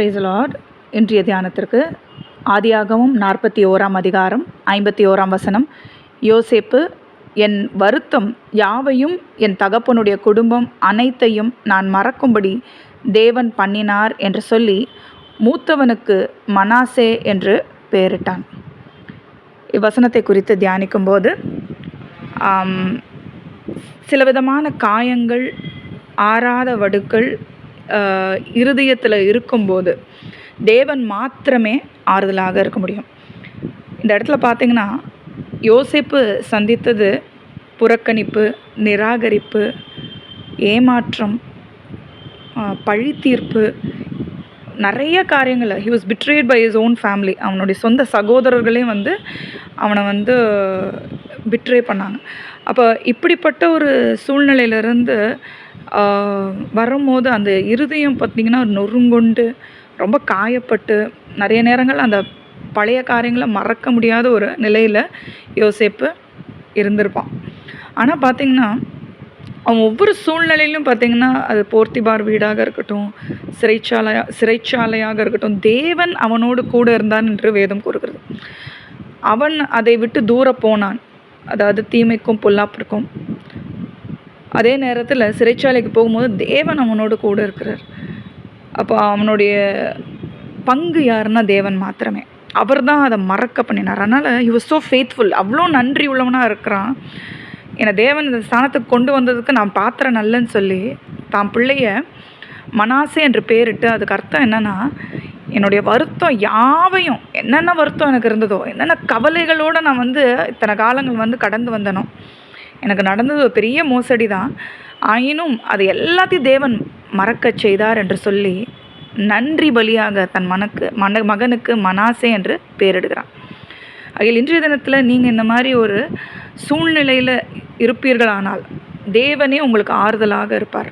Price Lord இன்றைய தியானத்திற்கு ஆதியாகவும் நாற்பத்தி ஓராம் அதிகாரம் ஐம்பத்தி ஓராம் வசனம். யோசேப்பு என் வருத்தம் யாவையும் என் தகப்பனுடைய குடும்பம் அனைத்தையும் நான் மறக்கும்படி தேவன் பண்ணினார் என்று சொல்லி மூத்தவனுக்கு மனாசே என்று பெயரிட்டான். இவ்வசனத்தை குறித்து தியானிக்கும்போது சில விதமான காயங்கள் ஆறாத வடுக்கள் இருதயத்தில் இருக்கும்போது தேவன் மாத்திரமே ஆறுதலாக இருக்க முடியும். இந்த இடத்துல பார்த்தீங்கன்னா யோசிப்பு சந்தித்தது புறக்கணிப்பு நிராகரிப்பு ஏமாற்றம் பழித்தீர்ப்பு பழி தீர்ப்பு நிறைய காரியங்களை he was betrayed by his own family அவனுடைய சொந்த சகோதரர்களையும் வந்து அவனை வந்து பிட்ரே பண்ணாங்க. அப்போ இப்படிப்பட்ட ஒரு சூழ்நிலையிலேருந்து வரும்போது அந்த இருதயம் பார்த்திங்கன்னா நொறுங்கொண்டு ரொம்ப காயப்பட்டு நிறைய நேரங்கள் அந்த பழைய காரியங்களை மறக்க முடியாத ஒரு நிலையில் யோசிப்பு இருந்திருப்பான். ஆனால் பார்த்திங்கன்னா அவன் ஒவ்வொரு சூழ்நிலையிலும் பார்த்தீங்கன்னா அது போர்த்திபார் வீடாக இருக்கட்டும் சிறைச்சாலையா சிறைச்சாலையாக இருக்கட்டும் தேவன் அவனோடு கூட இருந்தான் என்று வேதம் கூறுகிறது. அவன் அதை விட்டு தூர போனான். அதாவது தீமைக்கும் பொல்லாப்பிற்கும் அதே நேரத்தில் சிறைச்சாலைக்கு போகும்போது தேவன் அவனோடு கூட இருக்கிறார். அப்போ அவனுடைய பங்கு யாருன்னா தேவன் மாத்திரமே. அவர் தான் அதை மறக்க பண்ணினார். அதனால் he was ஃபேத்ஃபுல் அவ்வளோ நன்றி உள்ளவனாக இருக்கிறான். என்னை தேவன் இந்த ஸ்தானத்துக்கு கொண்டு வந்ததுக்கு நான் பாத்திரம் நல்லன்னு சொல்லி தான் பிள்ளைய மனாசே என்று பேரிட்டு அதுக்கு அர்த்தம் என்னன்னா என்னுடைய வருத்தம் யாவையும் என்னென்ன வருத்தம் எனக்கு இருந்ததோ என்னென்ன கவலைகளோடு நான் வந்து இத்தனை காலங்கள் வந்து கடந்து வந்தனோ எனக்கு நடந்தது ஒரு பெரிய மோசடி தான் ஆயினும் அது எல்லாத்தையும் தேவன் மறக்கச் செய்தார் என்று சொல்லி நன்றி பலியாக தன் மனக்கு மன மகனுக்கு மனாசே என்று பேரிடுகிறான் அதில் இன்றைய தினத்தில் நீங்கள் இந்த மாதிரி ஒரு சூழ்நிலையில் இருப்பீர்களானால் தேவனே உங்களுக்கு ஆறுதலாக இருப்பார்.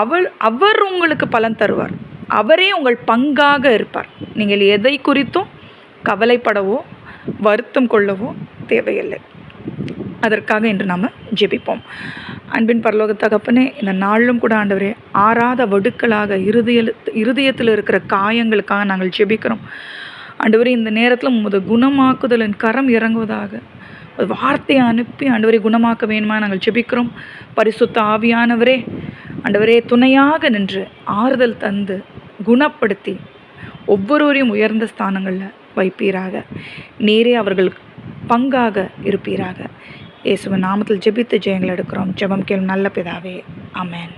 அவள் அவர் உங்களுக்கு பலன் தருவார். அவரே உங்கள் பங்காக இருப்பார். நீங்கள் எதை குறித்தும் கவலைப்படவோ வருத்தம் கொள்ளவோ தேவையில்லை. அதற்காக இன்று நாம் ஜெபிப்போம். அன்பின் பரலோக தகப்பனே இந்த நாளிலும் கூட ஆண்டவரே ஆறாத வடுக்களாக இருதய இருதயத்தில் இருக்கிற காயங்களுக்காக நாங்கள் ஜெபிக்கிறோம். ஆண்டவரே இந்த நேரத்தில் உமது குணமாக்குதலின் கரம் இறங்குவதாக ஒரு வார்த்தையை அனுப்பி ஆண்டவரை குணமாக்க வேணுமா நாங்கள் ஜெபிக்கிறோம். பரிசுத்த ஆவியானவரே ஆண்டவரே துணையாக நின்று ஆறுதல் தந்து குணப்படுத்தி ஒவ்வொருவரையும் உயர்ந்த ஸ்தானங்களில் வைப்பீராக. நீரே அவர்களுக்கு பங்காக இருப்பீராக. இயேசுவின் நாமத்தில் ஜெபித்து ஜெயங்கள் எடுக்கிறோம். ஜெபம் கேள் நல்ல பிதாவே. அமேன்